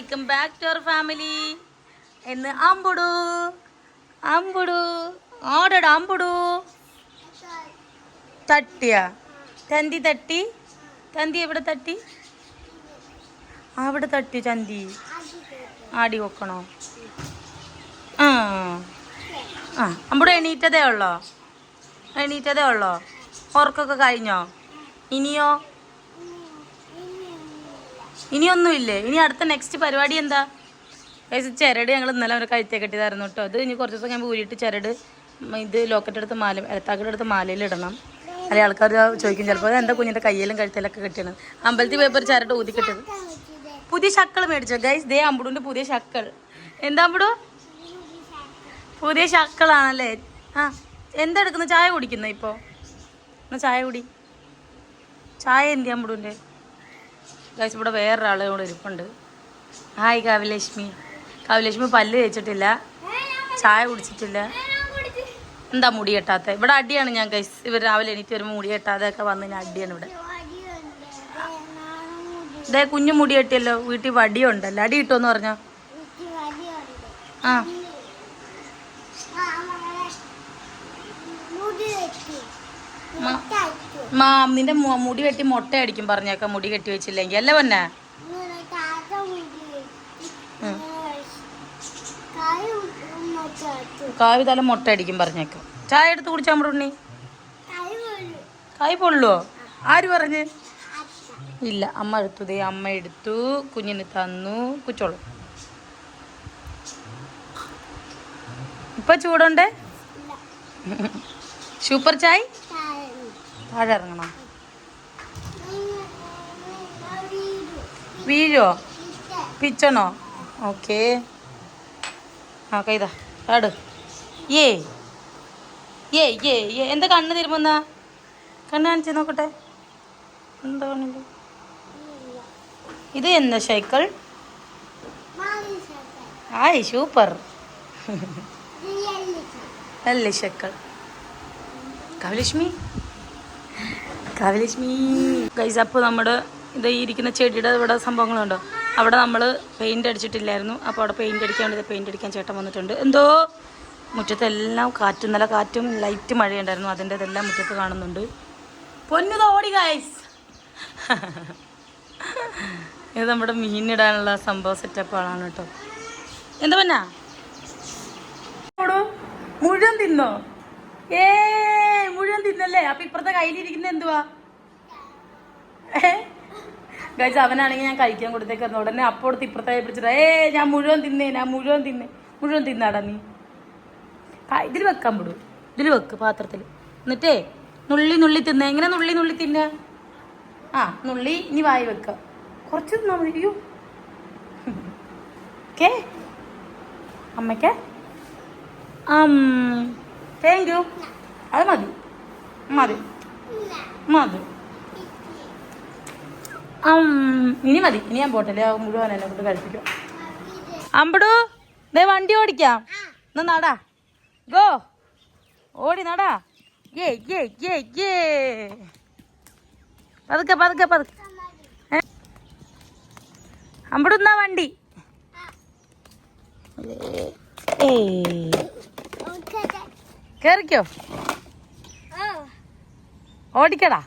Welcome back to our family എന്ന് അമ്പുടു അമ്പുടു ആടട അമ്പുടു. തട്ടിയ? തന്തി തട്ടി? തന്തി എവിടെ തട്ടി? അവിടെ തട്ടി ചന്തി. ആടി വെക്കണോ? ആ. ആ അമ്പുടു എണീറ്റതേ ഉള്ളോ? എണീറ്റതേ ഉള്ളോ? ഉറക്കൊക്കെ കഴിഞ്ഞോ? ഇനിയോ? ഇനിയൊന്നുമില്ലേ? ഇനി അടുത്ത നെക്സ്റ്റ് പരിപാടി എന്താ? ഏകദേശം ചിരട് ഞങ്ങൾ ഇന്നലെ അവരെ കഴുത്തേ കെട്ടിയതായിരുന്നു കേട്ടോ. അത് ഇനി കുറച്ച് ദിവസം ഞാൻ ഊരിയിട്ട് ചിരട് ഇത് ലോക്കറ്റ് എടുത്ത് മാല എലത്താക്കയുടെ അടുത്ത് മാലയിൽ ഇടണം. അല്ലെങ്കിൽ ആൾക്കാർ ചോദിക്കും ചിലപ്പോൾ എന്താ കുഞ്ഞിന്റെ കയ്യിലും കഴുത്തിലൊക്കെ കെട്ടിയത്? അമ്പലത്തിൽ പോയപ്പോൾ ഒരു ചിരട് ഊതി കെട്ടിയത്. പുതിയ ശക്കൾ മേടിച്ചോ ഗൈസ് ദേ അമ്പുടുന്റെ പുതിയ ശക്കൾ. എന്താ അമ്പുടു? പുതിയ ശക്കളാണല്ലേ? ആ എന്താ എടുക്കുന്നത് ചായ കുടിക്കുന്ന ഇപ്പോൾ എന്നാൽ ചായ കുടി. ചായ എന്തിയാ അമ്പുടുന്റെ ഗൈസ് ഇവിടെ വേറൊരാളെ കൂടെ ഇരിപ്പുണ്ട്. ഹായ് കാവ്യലക്ഷ്മി കാവ്യലക്ഷ്മി പല്ല് തേച്ചിട്ടില്ല. ചായ കുടിച്ചിട്ടില്ല. എന്താ മുടി കെട്ടാത്ത? ഇവിടെ അടിയാണ് ഞാൻ ഗൈസ് ഇവർ രാവിലെ എനിക്ക് വരുമ്പോൾ മുടി കെട്ടാതെ ഒക്കെ വന്ന് ഞാൻ അടിയാണ് ഇവിടെ. ഇതേ കുഞ്ഞു മുടി കെട്ടിയല്ലോ. വീട്ടിൽ വടിയുണ്ടല്ലോ. അടി കിട്ടുമെന്ന് പറഞ്ഞോ? ആ. മ- മാ നിന്റെ മുടി വെട്ടി മുട്ട അടിക്കും പറഞ്ഞേക്കാം മുടി കെട്ടി വെച്ചില്ലെങ്കിൽ. അല്ലേ പൊന്നെ? കായ് കാവി തല മുട്ട അടിക്കും പറഞ്ഞേക്കാം. ചായ എടുത്ത് കുടിച്ചാ നമ്മുടെ ഉണ്ണി? കായ് പൊള്ളുവോ? ആര് പറഞ്ഞ്? ഇല്ല അമ്മ എടുത്തു. ദേ അമ്മ എടുത്തു. കുഞ്ഞിന് തന്നു. കുച്ചോളൂ. ഇപ്പൊ ചൂടുണ്ടേ? സൂപ്പർ ചായ്? താഴെ ഇറങ്ങണോ വീഴോ? പിച്ചണോ? ഓക്കെ. ആ കൈതാ ആട് ഏ ഏ ഏ ഏ എന്താ കണ്ണ് തിരുമ്പുന്ന കണ്ണ് കാണിച്ച് നോക്കട്ടെ. എന്താ ഇത് എന്താ സൈക്കിൾ ആയ് സൂപ്പർ. നല്ല സൈക്കിൾ കവലക്ഷ്മി? കവലക്ഷ്മി ഗൈസ് അപ്പോൾ നമ്മുടെ ഇത് ഇരിക്കുന്ന ചെടിയുടെ ഇവിടെ സംഭവങ്ങളുണ്ടോ? അവിടെ നമ്മൾ പെയിന്റ് അടിച്ചിട്ടില്ലായിരുന്നു. അപ്പോൾ അവിടെ പെയിന്റ് അടിക്കാൻ വേണ്ടി പെയിന്റ് അടിക്കാൻ ചേട്ടൻ വന്നിട്ടുണ്ട്. എന്തോ? മുറ്റത്തെല്ലാം കാറ്റും നല്ല കാറ്റും ലൈറ്റ് മഴയുണ്ടായിരുന്നു. അതിന്റെ ഇതെല്ലാം മുറ്റത്ത് കാണുന്നുണ്ട്. പൊന്നു തോടി ഗൈസ് ഇത് നമ്മുടെ മീനിടാനുള്ള സംഭവ സെറ്റപ്പുകളാണ് കേട്ടോ. എന്താ പന്നാ? മുഴുവൻ തിന്നോ? ഏ മുഴുവൻ തിന്നല്ലേ? അപ്പൊ ഇപ്പുറത്തെ കയ്യിലിരിക്കുന്ന എന്തുവാ? ഗൈസ് അവനാണെങ്കിൽ ഞാൻ കഴിക്കാൻ കൊടുത്തേക്കായിരുന്നു. ഉടനെ അപ്പോഴത്തെ ഇപ്പുറത്തെ പിടിച്ചിട്ട് ഏ ഞാൻ മുഴുവൻ തിന്നേ ഞാൻ മുഴുവൻ തിന്നേ മുഴുവൻ തിന്നാടാ നീ. ഇതിൽ വെക്കാൻ വിടൂ. ഇതിൽ വെക്ക് പാത്രത്തിൽ എന്നിട്ടേ നുള്ളി നുള്ളി തിന്ന. എങ്ങനെ നുള്ളി നുള്ളി തിന്ന? ആ നുള്ളി ഇനി വായി വെക്ക. കുറച്ച് തിന്നാ മതി. അയ്യോ. ഓക്കേ അമ്മയ്ക്ക്? താങ്ക് യു അത് മതി. മതി. മതി. ഇനി മതി. ഇനി ഞാൻ പോട്ടല്ലേ മുഴുവൻ എന്നെ കൊണ്ട് കഴിപ്പിക്കും അമ്പടു ദേ വണ്ടി ഓടിക്കാം. എന്നാ നടാ. ഗോ. ഓടി നടാ. ഏ ഏ ഏ ഏ പതുക്കെ പതുക്കെ പതുക്കെ. ഏ? വണ്ടി. ഏ. കേറിക്കോ. ഓടിക്കടാ.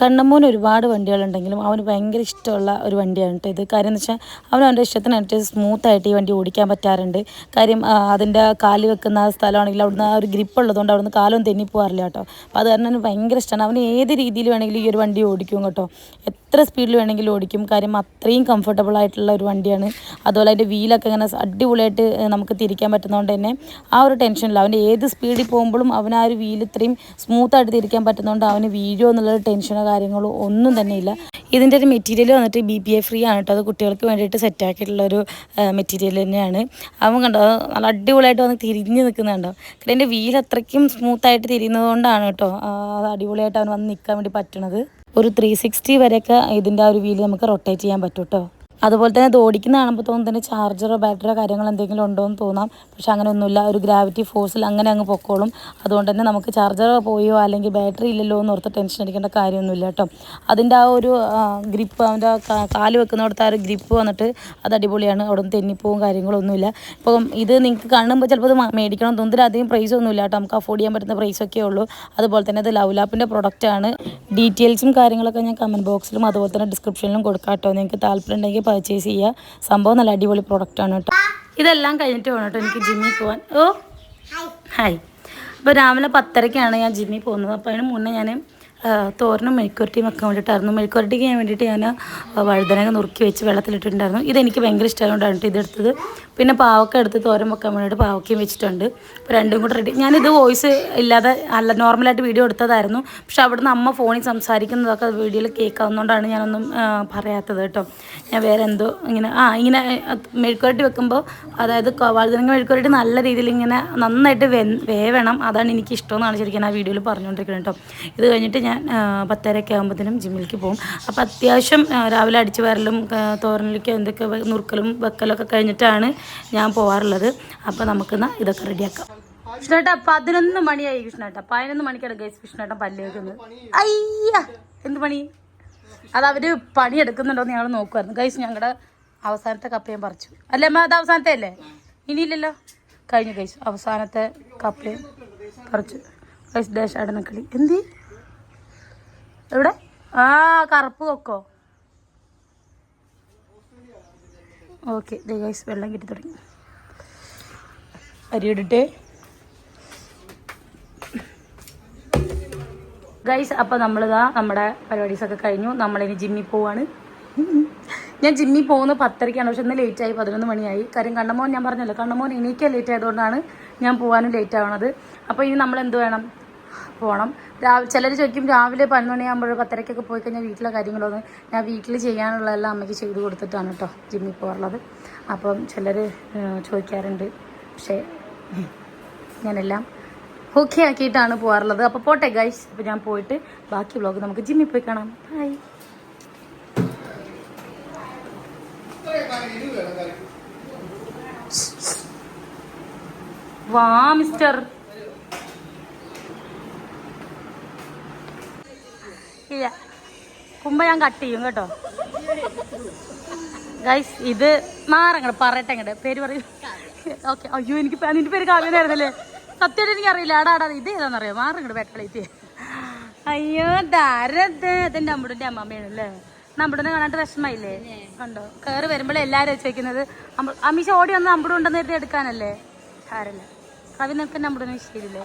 കണ്ണമ്മൂന് ഒരുപാട് വണ്ടികളുണ്ടെങ്കിലും അവന് ഭയങ്കര ഇഷ്ടമുള്ള ഒരു വണ്ടിയാണ് കേട്ടോ ഇത്. കാര്യം എന്ന് വെച്ചാൽ അവൻ അവന്റെ ഇഷ്ടത്തിനനുസരിച്ച് സ്മൂത്തായിട്ട് ഈ വണ്ടി ഓടിക്കാൻ പറ്റാറുണ്ട്. കാര്യം അതിന്റെ കാൽ വെക്കുന്ന സ്ഥലമാണെങ്കിൽ അവിടുന്ന് ആ ഒരു ഗ്രിപ്പ് ഉള്ളതുകൊണ്ട് അവിടുന്ന് കാലൊന്നും തെന്നി പോകാറില്ല കേട്ടോ. അപ്പോൾ അത് കാരണം അവന് ഭയങ്കര ഇഷ്ടമാണ് അവന് ഏത് രീതിയിൽ വേണമെങ്കിലും ഈ ഒരു വണ്ടി ഓടിക്കും കേട്ടോ. എത്ര സ്പീഡിൽ വേണമെങ്കിലും ഓടിക്കും. കാര്യം അത്രയും കംഫർട്ടബിൾ ആയിട്ടുള്ള ഒരു വണ്ടിയാണ്. അതുപോലെ അതിന്റെ വീലൊക്കെ ഇങ്ങനെ അടിപൊളിയായിട്ട് നമുക്ക് തിരിക്കാൻ പറ്റുന്നതുകൊണ്ട് തന്നെ ആ ഒരു ടെൻഷനില്ല അവന്റെ ഏത് സ്പീഡിൽ പോകുമ്പോഴും അവൻ ആ ഒരു വീൽ ഇത്രയും സ്മൂത്തായിട്ട് തിരിക്കാൻ പറ്റുന്നതുകൊണ്ട് അവന് വീഴോ എന്നുള്ളൊരു ടെൻഷനോ കാര്യങ്ങളോ ഒന്നും തന്നെ ഇല്ല. ഇതിന്റെ ഒരു മെറ്റീരിയൽ വന്നിട്ട് ബി പി എ ഫ്രീ ആണ് കേട്ടോ അത് കുട്ടികൾക്ക് വേണ്ടിയിട്ട് സെറ്റ് ആക്കിയിട്ടുള്ള ഒരു മെറ്റീരിയൽ തന്നെയാണ്. അവൻ കണ്ടോ നല്ല അടിപൊളിയായിട്ട് വന്ന് തിരിഞ്ഞ് നിൽക്കുന്നുണ്ടോ കാരണം എന്റെ വീൽ അത്രയ്ക്കും സ്മൂത്തായിട്ട് തിരിയുന്നത് കൊണ്ടാണ് കേട്ടോ അത് അടിപൊളിയായിട്ട് അവൻ വന്ന് നിൽക്കാൻ വേണ്ടി പറ്റണത്. ഒരു ത്രീ സിക്സ്റ്റി വരെയൊക്കെ ഇതിന്റെ ആ ഒരു വീൽ നമുക്ക് റൊട്ടേറ്റ് ചെയ്യാൻ പറ്റും കേട്ടോ അതുപോലെ തന്നെ ഇത് ഓടിക്കുന്ന കാണുമ്പോൾ തന്നെ ചാർജറോ ബാറ്ററിയോ കാര്യങ്ങൾ എന്തെങ്കിലും ഉണ്ടോ എന്ന് തോന്നാം. പക്ഷെ അങ്ങനെ ഒന്നുമില്ല ഒരു ഗ്രാവിറ്റി ഫോഴ്സിൽ അങ്ങനെ അങ്ങ് പൊക്കോളും. അതുകൊണ്ട് തന്നെ നമുക്ക് ചാർജറോ പോയോ അല്ലെങ്കിൽ ബാറ്ററി ഇല്ലല്ലോ എന്ന് ഓർത്ത് ടെൻഷൻ അടിക്കേണ്ട കാര്യമൊന്നുമില്ല കേട്ടോ. അതിന്റെ ആ ഒരു ഗ്രിപ്പ് അവന്റെ കാൽ വെക്കുന്നിടത്ത് ആ ഒരു ഗ്രിപ്പ് വന്നിട്ട് അത് അടിപൊളിയാണ്. അവിടെ നിന്ന് തെന്നിപ്പോവും കാര്യങ്ങളൊന്നുമില്ല. ഇപ്പം ഇത് നിങ്ങൾക്ക് കാണുമ്പോൾ ചിലപ്പോൾ ഇത് മേടിക്കണം തോന്നുന്നില്ല അധികം പ്രൈസ് ഒന്നുമില്ല കേട്ടോ. നമുക്ക് അഫോർഡ് ചെയ്യാൻ പറ്റുന്ന പ്രൈസൊക്കെ ഉള്ളൂ. അതുപോലെ തന്നെ ഇത് ലവ് ലാപ്പിന്റെ പ്രൊഡക്റ്റാണ് ഡീറ്റെയിൽസും കാര്യങ്ങളൊക്കെ ഞാൻ കമന്റ് ബോക്സിലും അതുപോലെ തന്നെ ഡിസ്ക്രിപ്ഷനിലും കൊടുക്കാം കേട്ടോ. നിങ്ങൾക്ക് താല്പര്യം ഉണ്ടെങ്കിൽ പർച്ചേസ് ചെയ്യുക സംഭവം നല്ല അടിപൊളി പ്രൊഡക്റ്റാണ് കേട്ടോ. ഇതെല്ലാം കഴിഞ്ഞിട്ട് വേണം കേട്ടോ എനിക്ക് ജിമ്മിൽ പോകാൻ ഓ ഹായ്. അപ്പോൾ രാവിലെ പത്തരയ്ക്കാണ് ഞാൻ ജിമ്മിൽ പോകുന്നത്. അപ്പോൾ അതിന് മുന്നേ ഞാൻ തോരനും മെഴുക്കുരട്ടിയും വെക്കാൻ വേണ്ടിയിട്ടായിരുന്നു മെഴുക്കുരട്ടിക്ക് ഞാൻ വേണ്ടിയിട്ട് ഞാൻ വഴുതനങ്ങ നുറുക്കി വെച്ച് വെള്ളത്തിലിട്ടിട്ടുണ്ടായിരുന്നു. ഇതെനിക്ക് ഭയങ്കര ഇഷ്ടമായതുകൊണ്ടാണ് ഇതെടുത്തത്. പിന്നെ പാവക്ക എടുത്ത് തോരൻ വെക്കാൻ വേണ്ടിയിട്ട് പാവക്കയും വെച്ചിട്ടുണ്ട്. അപ്പോൾ രണ്ടും കൂടെ റെഡി ഞാനിത് വോയിസ് ഇല്ലാതെ അല്ല നോർമലായിട്ട് വീഡിയോ എടുത്തതായിരുന്നു. പക്ഷെ അവിടുന്ന് അമ്മ ഫോണിൽ സംസാരിക്കുന്നതൊക്കെ വീഡിയോയിൽ കേൾക്കാവുന്നതുകൊണ്ടാണ് ഞാനൊന്നും പറയാത്തത് കേട്ടോ. ഞാൻ വേറെ എന്തോ ഇങ്ങനെ ആ ഇങ്ങനെ മെഴുക്കുരട്ടി വെക്കുമ്പോൾ അതായത് വാഴുതനങ്ങ മെഴുക്കുരട്ടി നല്ല രീതിയിൽ ഇങ്ങനെ നന്നായിട്ട് വെ വേവണം. അതാണ് എനിക്ക് ഇഷ്ടമെന്നാണ് ശരിക്കും ആ വീഡിയോയിൽ പറഞ്ഞുകൊണ്ടിരിക്കുന്നത് കേട്ടോ. ഇത് കഴിഞ്ഞിട്ട് ഞാൻ പത്തരയൊക്കെ ആകുമ്പോഴത്തേനും ജിമ്മിലേക്ക് പോകും. അപ്പോൾ അത്യാവശ്യം രാവിലെ അടിച്ചു വരലും തോരനിലേക്ക് എന്തൊക്കെ നുറുക്കലും വെക്കലൊക്കെ കഴിഞ്ഞിട്ടാണ് ഞാൻ പോകാറുള്ളത് അപ്പോൾ നമുക്കെന്നാ ഇതൊക്കെ റെഡിയാക്കാം. കൃഷ്ണേട്ട പതിനൊന്ന് മണിയായി കൃഷ്ണേട്ട. പതിനൊന്ന് മണിക്കാണ് ഗൈസ് കൃഷ്ണേട്ടൻ പല്ലേക്കുന്നത് അയ്യ എന്ത് പണി? അത് അവർ പണിയെടുക്കുന്നുണ്ടോ എന്ന് ഞങ്ങൾ നോക്കുമായിരുന്നു ഗൈസ് ഞങ്ങളുടെ അവസാനത്തെ കപ്പ ഞാൻ പറിച്ചു. അല്ലേ അമ്മ അത് അവസാനത്തെ അല്ലേ? ഇനിയില്ലല്ലോ. കഴിഞ്ഞു ഗൈസ് അവസാനത്തെ കപ്പയും പറിച്ചു. ഗൈസ് ദേശാടനക്കളി. എന്തി? എവിടെ? ആ കറുപ്പ് കൊക്കോ. ഓക്കെ ഗൈസ് വെള്ളം കിട്ടി തുടങ്ങി. അരി ഇടട്ടെ ഗൈസ് അപ്പോൾ നമ്മളിതാ നമ്മുടെ പരിപാടീസൊക്കെ കഴിഞ്ഞു. നമ്മളിനി ജിമ്മിൽ പോവാണ്. ഞാൻ ജിമ്മിൽ പോകുന്നത് പത്തരയ്ക്കാണ് പക്ഷെ ഇന്ന് ലേറ്റ് ആയി പതിനൊന്ന് മണിയായി. കാര്യം കണ്ണമോൻ ഞാൻ പറഞ്ഞല്ലോ കണ്ണമോൻ എണീക്കാൻ ലേറ്റ് ആയതുകൊണ്ടാണ് ഞാൻ പോകാനും ലേറ്റ് ആവണത്. അപ്പോൾ ഇനി നമ്മൾ എന്ത് വേണം? പോകണം രാവിലെ ചിലർ ചോദിക്കും രാവിലെ പതിനൊന്ന് മണിയാകുമ്പോൾ പത്തരയ്ക്കൊക്കെ പോയി കഴിഞ്ഞാൽ വീട്ടിലെ കാര്യങ്ങളൊന്നും ഞാൻ വീട്ടിൽ ചെയ്യാനുള്ളതെല്ലാം അമ്മയ്ക്ക് ചെയ്ത് കൊടുത്തിട്ടാണ് കേട്ടോ ജിമ്മിൽ പോകാറുള്ളത്. അപ്പം ചിലർ ചോദിക്കാറുണ്ട്. പക്ഷേ ഞാനെല്ലാം ഓക്കെ ആക്കിയിട്ടാണ് പോകാറുള്ളത്. അപ്പോൾ പോട്ടെ ഗൈസ് അപ്പോൾ ഞാൻ പോയിട്ട് ബാക്കി വ്ളോഗ് നമുക്ക് ജിമ്മിൽ പോയി കാണാം. ബൈ വാ മിസ്റ്റർ ഇല്ല കുമ്പ ഞാൻ കട്ട് ചെയ്യും കേട്ടോ. ഗൈസ് ഇത് മാറങ്ങട് പറയട്ടെ അങ്ങട് പേര് പറയൂ. ഓക്കെ അയ്യോ എനിക്ക് നിന്റെ പേര് കാവ്യനായിരുന്നല്ലേ? സത്യമായിട്ട് എനിക്ക് അറിയില്ല ആടാ ആടാ ഇത് ഏതാണെന്നറിയോ മാറങ്ങട് വെട്ടളീറ്റ് അയ്യോ ധാരത് ഇതെന്റെ അമ്മൂടിന്റെ അമ്മമ്മയാണ് അല്ലേ നമ്മുടെ കാണാണ്ട് വിഷമായില്ലേ കണ്ടോ? കയറി വരുമ്പോഴേ എല്ലാവരും വെച്ചേക്കുന്നത് അമീഷ ഓടി വന്ന് നമ്മുടെ ഉണ്ടെന്ന് കരുതി എടുക്കാനല്ലേ? സാരല്ല കവി നിനക്ക് നമ്മുടെ വിഷയമില്ലേ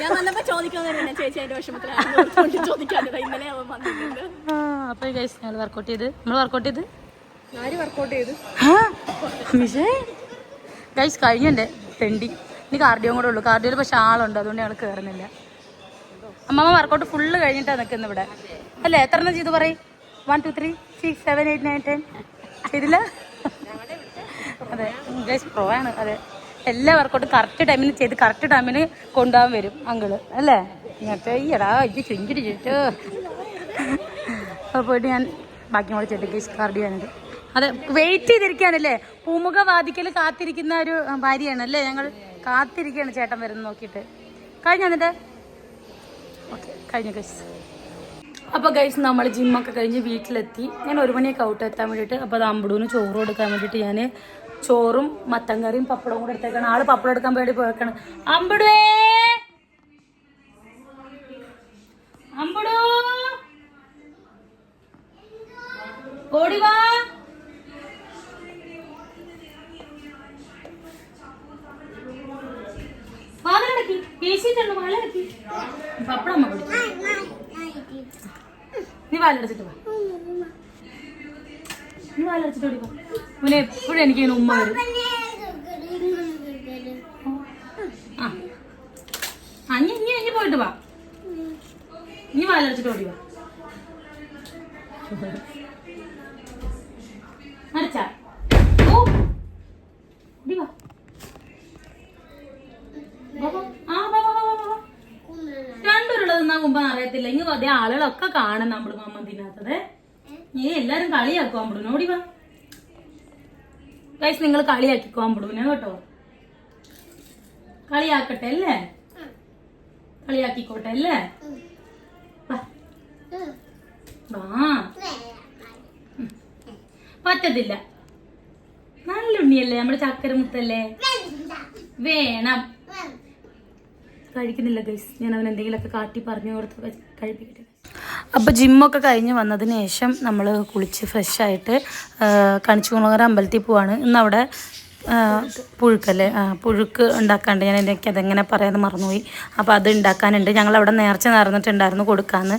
ഞാൻ വന്നപ്പോ വർക്കൗട്ട് നമ്മൾ വർക്കൗട്ട് കഴിഞ്ഞുണ്ട് തെണ്ടി ഇനി കാർഡിയോ കൂടെ ഉള്ളൂ. കാർഡിയോയിൽ പക്ഷെ ആളുണ്ട് അതുകൊണ്ട് ഞങ്ങൾ കയറുന്നില്ല അമ്മമ്മ വർക്കൗട്ട് ഫുള്ള് കഴിഞ്ഞിട്ടാണ് നിൽക്കുന്നത് ഇവിടെ. അല്ലേ? എത്ര എണ്ണം ചെയ്തു പറയും? One two three six seven eight nine ten ചെയ്തില്ല? അതെ. ഗൈസ് പ്രോ ആണ്. അതെ. എല്ലാ വർക്കൗട്ടും കറക്റ്റ് ടൈമിന് ചെയ്ത് കറക്റ്റ് ടൈമിന് കൊണ്ടുപോകാൻ വരും അങ്കിൾ. അല്ലേ? ഇങ്ങനത്തെ ഈയടാ ഇത് ചെഞ്ചിട്ട് ചോദിച്ചോ അപ്പോൾ പോയിട്ട് ഞാൻ ബാക്കി മോളെ ചെട്ടിക്ക് ആണിത് അതെ വെയിറ്റ് ചെയ്തിരിക്കുകയാണല്ലേ? പൂമുഖ വാദിക്കൽ കാത്തിരിക്കുന്ന ഒരു ഭാര്യയാണ് അല്ലേ? ഞങ്ങൾ കാത്തിരിക്കുകയാണ് ചേട്ടൻ വരുന്ന നോക്കിയിട്ട്. കഴിഞ്ഞ എന്നിട്ട്? ഓക്കെ കഴിഞ്ഞു ഗൈസ് അപ്പോൾ ഗൈസ് നമ്മൾ ജിമ്മൊക്കെ കഴിഞ്ഞ് വീട്ടിലെത്തി. ഞാൻ ഒരു മണിയൊക്കെ ഔട്ട് എത്താൻ വേണ്ടിയിട്ട്. അപ്പോൾ അത് അമ്പടൂന് ചോറ് കൊടുക്കാൻ വേണ്ടിയിട്ട് ഞാൻ ചോറും മത്തൻ കറിയും പപ്പടവും കൂടെ എടുത്തേക്കാണ്. ആൾ പപ്പടം എടുക്കാൻ വേണ്ടി പോയേക്കാണ്. അമ്പടുവേ അമ്പടു! ഓടി വാ! വാതിലടക്കി പേശിട്ടുണ്ട് വാലടക്കി പപ്പടം അമ്മ പിടിച്ചു നീ വാലടച്ചിട്ട് വാ. നീ വാലടച്ചിട്ട് ഓടി ഇവനെ എപ്പോഴും എനിക്ക് ഉമ്മ വരും. ആ. നീ പോയിട്ട് വാ. നീ വാലടിച്ചിട്ട് ഓടി വാ. ഓ. വാ. അറിയത്തില്ല അതേ ആളുകളൊക്കെ കാണും നമ്മൾ മമ്മ തിന്നാത്തത് നീ എല്ലാരും കളിയാക്കും അമ്പുടുനെ വാ. ഗൈസ് നിങ്ങൾ കളിയാക്കിക്കോ അമ്പുടുനെ കേട്ടോ. കളിയാക്കട്ടെ അല്ലേ? കളിയാക്കിക്കോട്ടെ അല്ലേ? വാ. പറ്റത്തില്ല. നല്ല ഉണ്ണിയല്ലേ നമ്മുടെ ചക്കര മുത്തല്ലേ വേണം. കഴിക്കുന്നില്ല ഗൈസ് ഞാൻ അവൻ എന്തെങ്കിലുമൊക്കെ കാട്ടി പറഞ്ഞു കൊടുത്ത് കഴിപ്പിക്കട്ടെ. അപ്പോൾ ജിമ്മൊക്കെ കഴിഞ്ഞ് വന്നതിന് ശേഷം നമ്മൾ കുളിച്ച് ഫ്രഷായിട്ട് കണിച്ചുകുളങ്ങര അമ്പലത്തിൽ പോവാണ്. ഇന്ന് അവിടെ പുഴുക്കല്ലേ പുഴുക്ക് ഉണ്ടാക്കാണ്ട് ഞാൻ എനിക്ക് അതെങ്ങനെ പറയാതെ മറന്നുപോയി. അപ്പോൾ അത് ഉണ്ടാക്കാനുണ്ട്. ഞങ്ങൾ അവിടെ നേർച്ച നേർന്നിട്ടുണ്ടായിരുന്നു കൊടുക്കാമെന്ന്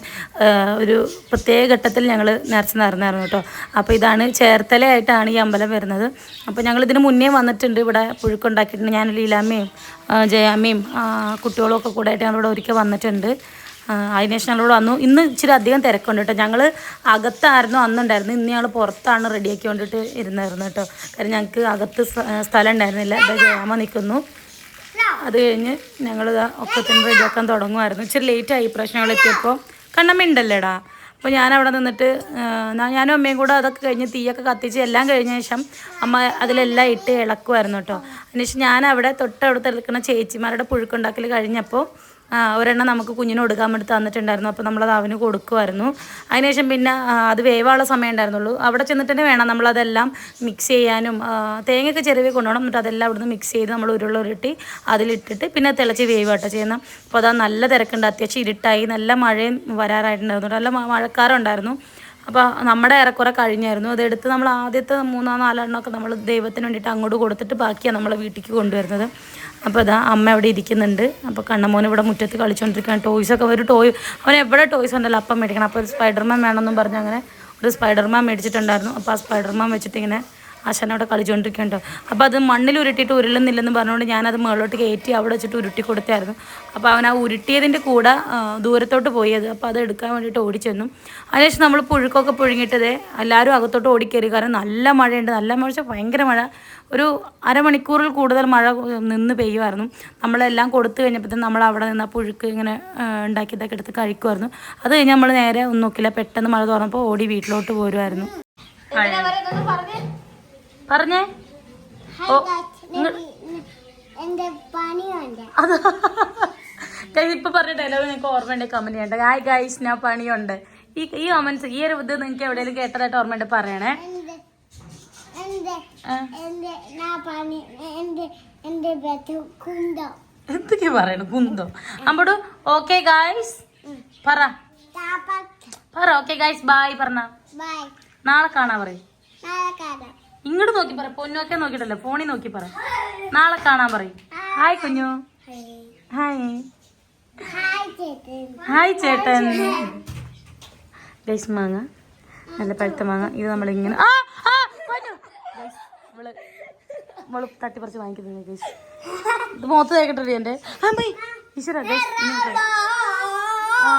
ഒരു പ്രത്യേക ഘട്ടത്തിൽ ഞങ്ങൾ നേർച്ച നേർന്നായിരുന്നു കേട്ടോ. അപ്പോൾ ഇതാണ് ചേർത്തലയായിട്ടാണ് ഈ അമ്പലം വരുന്നത്. അപ്പോൾ ഞങ്ങൾ ഇതിന് മുന്നേ വന്നിട്ടുണ്ട്. ഇവിടെ പുഴുക്കുണ്ടാക്കിയിട്ടുണ്ട് ഞാൻ ലീലാമ്മയും ജയാമ്മയും കുട്ടികളും ഒക്കെ കൂടെ ആയിട്ട് ഞങ്ങളിവിടെ ഒരിക്കൽ വന്നിട്ടുണ്ട്. അതിനുശേഷം ഞങ്ങളോട് വന്നു. ഇന്ന് ഇച്ചിരി അധികം തിരക്കുണ്ട് കേട്ടോ. ഞങ്ങൾ അകത്തായിരുന്നു അന്നുണ്ടായിരുന്നു. ഇന്ന് ഞങ്ങൾ പുറത്താണ് റെഡിയാക്കി കൊണ്ടിട്ട് ഇരുന്നായിരുന്നു കേട്ടോ. കാര്യം ഞങ്ങൾക്ക് അകത്ത് സ്ഥലം ഉണ്ടായിരുന്നില്ല ജാമ നിൽക്കുന്നു അത് കഴിഞ്ഞ് ഞങ്ങൾ ഒക്കെ തന്നെ റെഡിയാക്കാൻ തുടങ്ങുമായിരുന്നു. ഇച്ചിരി ലേറ്റായി പ്രശ്നം ഞങ്ങൾ എത്തിയപ്പോൾ കണ്ണമ്മ ഉണ്ടല്ലേടാ? അപ്പോൾ ഞാൻ അവിടെ നിന്നിട്ട് ഞാനും അമ്മയും കൂടെ അതൊക്കെ കഴിഞ്ഞ് തീയൊക്കെ കത്തിച്ച് എല്ലാം കഴിഞ്ഞ ശേഷം അമ്മ അതിലെല്ലാം ഇട്ട് ഇളക്കുമായിരുന്നു കേട്ടോ. അതിനുശേഷം ഞാൻ അവിടെ തൊട്ടടുത്ത് നിൽക്കുന്ന ചേച്ചിമാരുടെ പുഴുക്കുണ്ടാക്കൽ കഴിഞ്ഞപ്പോൾ ഒരെണ്ണം നമുക്ക് കുഞ്ഞിന് കൊടുക്കാൻ വേണ്ടി തന്നിട്ടുണ്ടായിരുന്നു. അപ്പോൾ നമ്മളത് അവന് കൊടുക്കുമായിരുന്നു അതിനുശേഷം പിന്നെ അത് വേവാനുള്ള സമയം ഉണ്ടായിരുന്നുള്ളൂ. അവിടെ ചെന്നിട്ട് തന്നെ വേണം നമ്മളതെല്ലാം മിക്സ് ചെയ്യാനും തേങ്ങയൊക്കെ ചെറിയ കൊണ്ടുപോകണം. എന്നിട്ട് അതെല്ലാം അവിടുന്ന് മിക്സ് ചെയ്ത് നമ്മൾ ഉരുള ഉരുട്ടി അതിലിട്ടിട്ട് പിന്നെ തിളച്ച് വേവാട്ടോ ചെയ്യുന്നത്. അപ്പോൾ അതാ നല്ല തിരക്കുണ്ട്. അത്യാവശ്യം ഇരുട്ടായി നല്ല മഴയും വരാറായിട്ടുണ്ടായിരുന്നു. നല്ല മഴക്കാരം ഉണ്ടായിരുന്നു. അപ്പോൾ നമ്മുടെ ഏറെക്കുറെ കഴിഞ്ഞായിരുന്നു. അതെടുത്ത് നമ്മൾ ആദ്യത്തെ മൂന്നോ നാലെണ്ണമൊക്കെ നമ്മൾ ദൈവത്തിന് വേണ്ടിയിട്ട് അങ്ങോട്ട് കൊടുത്തിട്ട് ബാക്കിയാണ് നമ്മളെ വീട്ടിലേക്ക് കൊണ്ടുവരുന്നത്. അപ്പോൾ ഇതാ അമ്മ അവിടെ ഇരിക്കുന്നുണ്ട്. അപ്പോൾ കണ്ണമോൻ ഇവിടെ മുറ്റത്ത് കളിച്ചുകൊണ്ടിരിക്കുകയാണ് ടോയ്സൊക്കെ ഒരു ടോയ് അവൻ എവിടെ ടോയ്സ് ഉണ്ടല്ലോ അപ്പം മേടിക്കണം. അപ്പോൾ ഒരു സ്പൈഡർമാൻ വേണമെന്നും പറഞ്ഞ് അങ്ങനെ ഒരു സ്പൈഡർമാൻ മേടിച്ചിട്ടുണ്ടായിരുന്നു. അപ്പോൾ ആ സ്പൈഡർമാൻ വെച്ചിട്ട് ഇങ്ങനെ ആശാൻ അവിടെ കളിച്ചുകൊണ്ടിരിക്കുന്നുണ്ടോ അപ്പോൾ അത് മണ്ണിൽ ഉരുട്ടിയിട്ട് ഉരുളുന്നില്ലെന്ന് പറഞ്ഞുകൊണ്ട് ഞാനത് മുകളിലോട്ട് കയറ്റി അവിടെ വെച്ചിട്ട് ഉരുട്ടി കൊടുത്തായിരുന്നു. അപ്പോൾ അവൻ ആ ഉരുട്ടിയതിന്റെ കൂടെ ദൂരത്തോട്ട് പോയത്. അപ്പോൾ അത് എടുക്കാൻ വേണ്ടിയിട്ട് ഓടിച്ചെന്നു. അതിനുശേഷം നമ്മൾ പുഴുക്കൊക്കെ പുഴുങ്ങിയിട്ടത് എല്ലാവരും അകത്തോട്ട് ഓടിക്കയറി കാരണം നല്ല മഴയുണ്ട്. നല്ല മഴ ഭയങ്കര മഴ. ഒരു അരമണിക്കൂറിൽ കൂടുതൽ മഴ നിന്ന് പെയ്യുമായിരുന്നു. നമ്മളെല്ലാം കൊടുത്തു കഴിഞ്ഞപ്പോഴത്തേക്കും നമ്മൾ അവിടെ നിന്ന് ആ പുഴുക്ക് ഇങ്ങനെ ഉണ്ടാക്കിയതൊക്കെ എടുത്ത് കഴിക്കുമായിരുന്നു. അത് കഴിഞ്ഞ് നമ്മൾ നേരെ ഒന്നും നോക്കില്ല പെട്ടെന്ന് മഴ തുറന്നപ്പോൾ ഓടി വീട്ടിലോട്ട് പോരുമായിരുന്നു. പറഞ്ഞേ? ഇപ്പൊ പറഞ്ഞ ഡയലോഗ് നിങ്ങൾക്ക് ഓർമ്മയുണ്ട് കമന്റ് ചെയ്യണ്ട. ഹായ് ഗൈസ് ഞാൻ പണിയുണ്ട്. ഈ ഈ കമന്റ്സ് ഈ ഒരു ഇത് നിങ്ങൾക്ക് എവിടെയെങ്കിലും കേട്ടതായിട്ട് ഓർമ്മയുണ്ട് പറയണേ. എന്തൊക്കെ പറയണ? കുന്തോ. അമ്പടു ഓക്കെ ഗൈസ് പറ. പറ ഓക്കെ ഗൈസ് ബായ് പറഞ്ഞ. നാളെ കാണാ പറയും. ഇങ്ങോട്ട് നോക്കി പറ. പൊന്നോക്കെ നോക്കിട്ടല്ലേ ഫോണിൽ നോക്കി പറ. നാളെ കാണാൻ പറയും. ഹായ് കുഞ്ഞു. ഹായ്. ഹായ് ചേട്ടൻ. ഗൈസ് മാങ്ങ. നല്ല പഴുത്ത മാങ്ങ. ഇത് നമ്മളിങ്ങനെ ആ ആ. Guys, ഇവൾ തട്ടി തട്ടിപ്പറിച്ച് വാങ്ങിക്കുന്നത് ഗൈസ്. ഇത് മുഖത്ത് തേക്കട്ടെ എന്റെ അമ്മേ ഈശ്വര ഗൈസ് ആ.